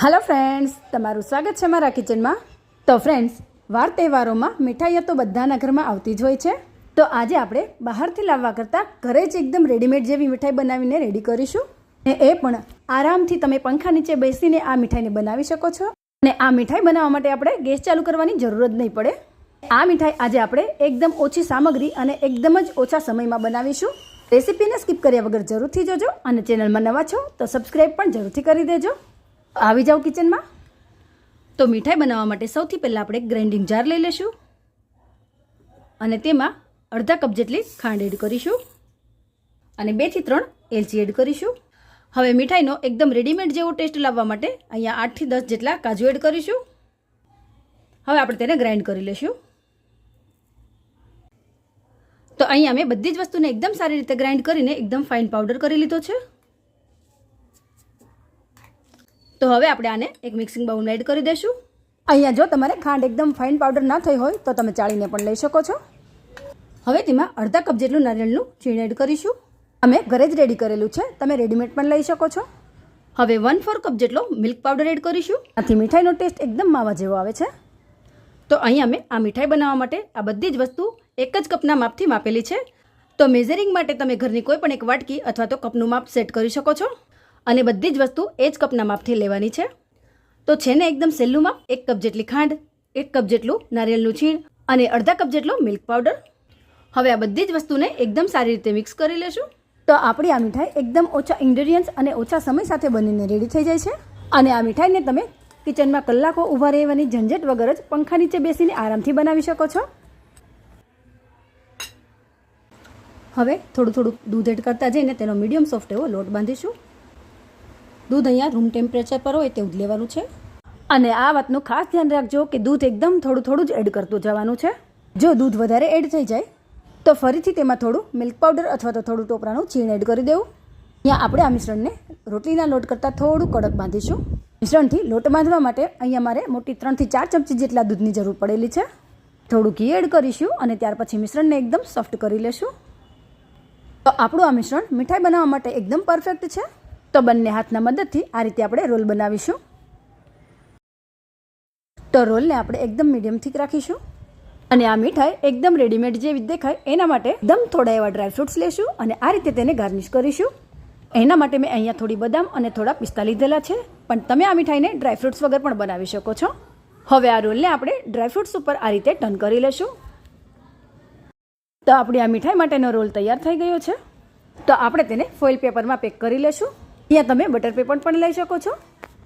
Hello friends તમારું સ્વાગત છે મારા કિચનમાં તો ફ્રેન્ડ્સ વાર તહેવારોમાં મીઠાઈઓ તો બધાના ઘરમાં આવતી જ હોય છે. તો આજે આપણે બહારથી લાવવા કરતાં ઘરે જ એકદમ રેડીમેડ જેવી મીઠાઈ બનાવીને રેડી કરીશું. ને એ પણ આરામથી તમે પંખા નીચે બેસીને આ મીઠાઈને બનાવી શકો છો. અને આ મીઠાઈ બનાવવા માટે આપણે ગેસ ચાલુ કરવાની જરૂર જ નહીં પડે. આ મીઠાઈ આજે આપણે એકદમ ઓછી સામગ્રી અને એકદમ જ ઓછા સમયમાં બનાવીશું. રેસીપીને સ્કીપ કર્યા વગર જરૂરથી જોજો અને ચેનલમાં નવા છો તો સબસ્ક્રાઈબ પણ જરૂરથી કરી દેજો. આવી જાઓ કિચનમાં. તો મીઠાઈ બનાવવા માટે સૌથી પહેલાં આપણે ગ્રાઇન્ડિંગ જાર લઈ લઈશું. અને તેમાં અડધા કપ જેટલી ખાંડ એડ કરીશું. અને બેથી ત્રણ એલચી એડ કરીશું. હવે મીઠાઈનો એકદમ રેડીમેડ જેવો ટેસ્ટ લાવવા માટે અહીંયા આઠથી દસ જેટલા કાજુ એડ કરીશું. હવે આપણે તેને ગ્રાઇન્ડ કરી લઈશું. તો અહીંયા મેં બધી જ વસ્તુને એકદમ સારી રીતે ગ્રાઇન્ડ કરીને એકદમ ફાઇન પાવડર કરી લીધો છે. તો હવે આપણે આને એક મિક્સિંગ બાઉલમાં એડ કરી દઈશું. અહીંયા જો તમારે ખાંડ એકદમ ફાઇન પાવડર ના થઈ હોય તો તમે ચાળીને પણ લઈ શકો છો. હવે તેમાં અડધા કપ જેટલું નારિયેળનું ચીણ એડ કરીશું. અમે ઘરે જ રેડી કરેલું છે. તમે રેડીમેડ પણ લઈ શકો છો. હવે વન ફોર કપ જેટલો મિલ્ક પાવડર એડ કરીશું. આથી મીઠાઈનો ટેસ્ટ એકદમ માવા જેવો આવે છે. તો અહીંયા મેં આ મીઠાઈ બનાવવા માટે આ બધી જ વસ્તુ એક જ કપના માપથી માપેલી છે. તો મેઝરિંગ માટે તમે ઘરની કોઈ પણ એક વાટકી અથવા તો કપનું માપ સેટ કરી શકો છો. અને બધી જ વસ્તુ એ જ કપના માપથી લેવાની છે. તો છે ને એકદમ સહેલુંમાં એક કપ જેટલી ખાંડ, એક કપ જેટલું નારિયેળનું છીણ અને અડધા કપ જેટલો મિલ્ક પાવડર. હવે આ બધી જ વસ્તુને એકદમ સારી રીતે મિક્સ કરી લેશું. તો આપણી આ મીઠાઈ એકદમ ઓછા ઇન્ગ્રેડિયન્ટ્સ અને ઓછા સમય સાથે બનીને રેડી થઈ જાય છે. અને આ મીઠાઈને તમે કિચનમાં કલાકો ઊભા રહેવાની ઝંઝટ વગર જ પંખા નીચે બેસીને આરામથી બનાવી શકો છો. હવે થોડું થોડું દૂધ એડ કરતા જઈને તેનો મીડિયમ સોફ્ટ એવો લોટ બાંધીશું. દૂધ અહીંયા રૂમ ટેમ્પરેચર પર હોય તેવું જ લેવાનું છે. અને આ વાતનું ખાસ ધ્યાન રાખજો કે દૂધ એકદમ થોડું થોડું જ એડ કરતું જવાનું છે. જો દૂધ વધારે એડ થઈ જાય, તો ફરીથી તેમાં થોડું મિલ્ક પાવડર અથવા તો થોડું ટોપરાનું ચીણ એડ કરી દેવું. અહીંયા આપણે આ મિશ્રણને રોટલીના લોટ કરતાં થોડું કડક બાંધીશું. મિશ્રણથી લોટ બાંધવા માટે અહીંયા મારે મોટી ત્રણથી ચાર ચમચી જેટલા દૂધની જરૂર પડેલી છે. થોડું ઘી એડ કરીશું અને ત્યાર પછી મિશ્રણને એકદમ સોફ્ટ કરી લેશું. તો આપણું આ મિશ્રણ મીઠાઈ બનાવવા માટે એકદમ પરફેક્ટ છે. તો બંને હાથના મદદથી આ રીતે આપણે રોલ બનાવીશું. તો રોલને આપણે એકદમ મીડિયમ થીક રાખીશું અને આ મીઠાઈ એકદમ રેડીમેડ જેવી દેખાય. એના માટે એકદમ થોડા એવા ડ્રાયફ્રૂટ્સ લેશું અને આ રીતે તેને ગાર્નિશ કરીશું. એના માટે મેં અહીંયા થોડી બદામ અને થોડા પિસ્તા લીધેલા છે, પણ તમે આ મીઠાઈને ડ્રાયફ્રૂટ્સ વગર પણ બનાવી શકો છો. હવે આ રોલને આપણે ડ્રાયફ્રૂટ્સ ઉપર આ રીતે ટર્ન કરી લેશું. તો આપણી આ મીઠાઈ માટેનો રોલ તૈયાર થઈ ગયો છે. તો આપણે તેને ફોઇલ પેપરમાં પેક કરી લેશું. અહીંયા તમે બટર પેપર પણ લઈ શકો છો?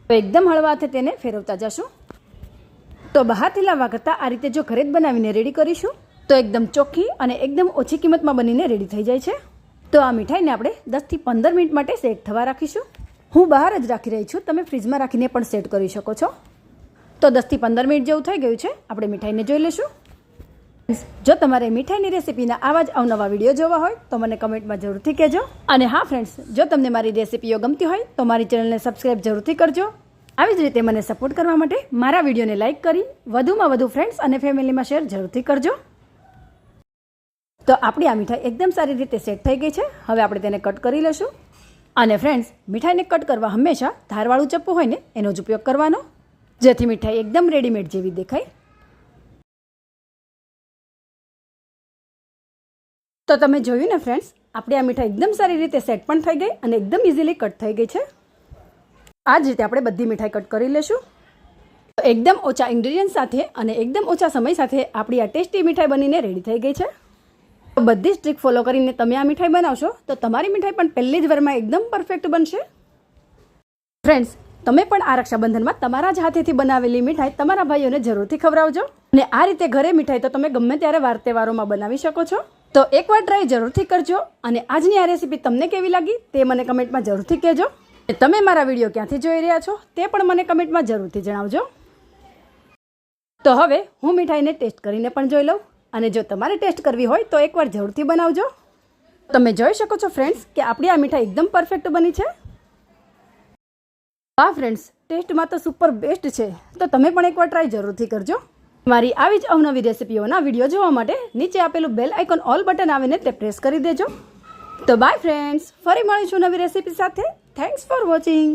તો એકદમ હળવા હાથે તેને ફેરવતા જશું. તો બહારથી લાવવા કરતાં આ રીતે જો ઘરે જ બનાવીને રેડી કરીશું, તો એકદમ ચોખ્ખી અને એકદમ ઓછી કિંમતમાં બનીને રેડી થઈ જાય છે. તો આ મીઠાઈને આપણે દસથી પંદર મિનિટ માટે સેટ થવા રાખીશું. હું બહાર જ રાખી રહી છું, તમે ફ્રીજમાં રાખીને પણ સેટ કરી શકો છો. તો દસથી પંદર મિનિટ જેવું થઈ ગયું છે, આપણે મીઠાઈને જોઈ લઈશું. જો તમારે મીઠાઈની રેસીપીના આવા જ અવનવા વીડિયો જોવા હોય, તો મને કમેન્ટમાં જરૂરથી કહેજો. અને હા ફ્રેન્ડ્સ જો તમને મારી રેસીપીઓ ગમતી હોય, તો મારી ચેનલને સબસ્ક્રાઈબ જરૂરથી કરજો. આવી જ રીતે મને સપોર્ટ કરવા માટે મારા વિડીયોને લાઇક કરી, વધુમાં વધુ ફ્રેન્ડ્સ અને ફેમિલીમાં શેર જરૂરથી કરજો. તો આપણી આ મીઠાઈ એકદમ સારી રીતે સેટ થઈ ગઈ છે. હવે આપણે તેને કટ કરી લઈશું. અને ફ્રેન્ડ્સ મીઠાઈને કટ કરવા હંમેશા ધારવાળું ચપ્પુ હોય ને, એનો જ ઉપયોગ કરવાનો. જેથી મીઠાઈ એકદમ રેડીમેડ જેવી દેખાય. તો તમે જોયું ને ફ્રેન્ડ્સ આપણી આ મીઠાઈ એકદમ સારી રીતે સેટ પણ થઈ ગઈ અને એકદમ ઇઝીલી કટ થઈ ગઈ છે. આ જ રીતે આપણે બધી મીઠાઈ કટ કરી લેશું. તો એકદમ ઓછા ઇન્ગ્રીડિયન્ટ સાથે અને એકદમ ઓછા સમય સાથે આપણી આ ટેસ્ટી મીઠાઈ બનીને રેડી થઈ ગઈ છે. બધી જ ટ્રીક ફોલો કરીને તમે આ મીઠાઈ બનાવશો, તો તમારી મીઠાઈ પણ પહેલી જ વારમાં એકદમ પરફેક્ટ બનશે. ફ્રેન્ડ્સ તમે પણ આ રક્ષાબંધનમાં તમારા જ હાથેથી બનાવેલી મીઠાઈ તમારા ભાઈઓને જરૂરથી ખવડાવજો. અને આ રીતે ઘરે મીઠાઈ તો તમે ગમે ત્યારે વાર તહેવારોમાં બનાવી શકો છો. તો એકવાર ટ્રાય જરૂરથી કરજો અને આજની આ રેસીપી તમને કેવી લાગી તે મને કમેન્ટમાં જરૂરથી કહેજો. તમે મારા વીડિયો ક્યાંથી જોઈ રહ્યા છો તે પણ મને કમેન્ટમાં જરૂરથી જણાવજો. તો હવે હું મીઠાઈને ટેસ્ટ કરીને પણ જોઈ લઉં અને જો તમારે ટેસ્ટ કરવી હોય તો એકવાર જરૂરથી બનાવજો. તમે જોઈ શકો છો ફ્રેન્ડ્સ કે આપણી આ મીઠાઈ એકદમ પરફેક્ટ બની છે. હા ફ્રેન્ડ્સ ટેસ્ટમાં તો સુપર બેસ્ટ છે. તો તમે પણ એકવાર ટ્રાય જરૂરથી કરજો. મારી આવી જ અવનવી રેસીપીઓના વીડિયો જોવા માટે નીચે આપેલું બેલ આઇકોન ઓલ બટન આવીને તે પ્રેસ કરી દેજો. તો બાય ફ્રેન્ડ્સ ફરી મળીશું નવી રેસીપી સાથે. Thanks for watching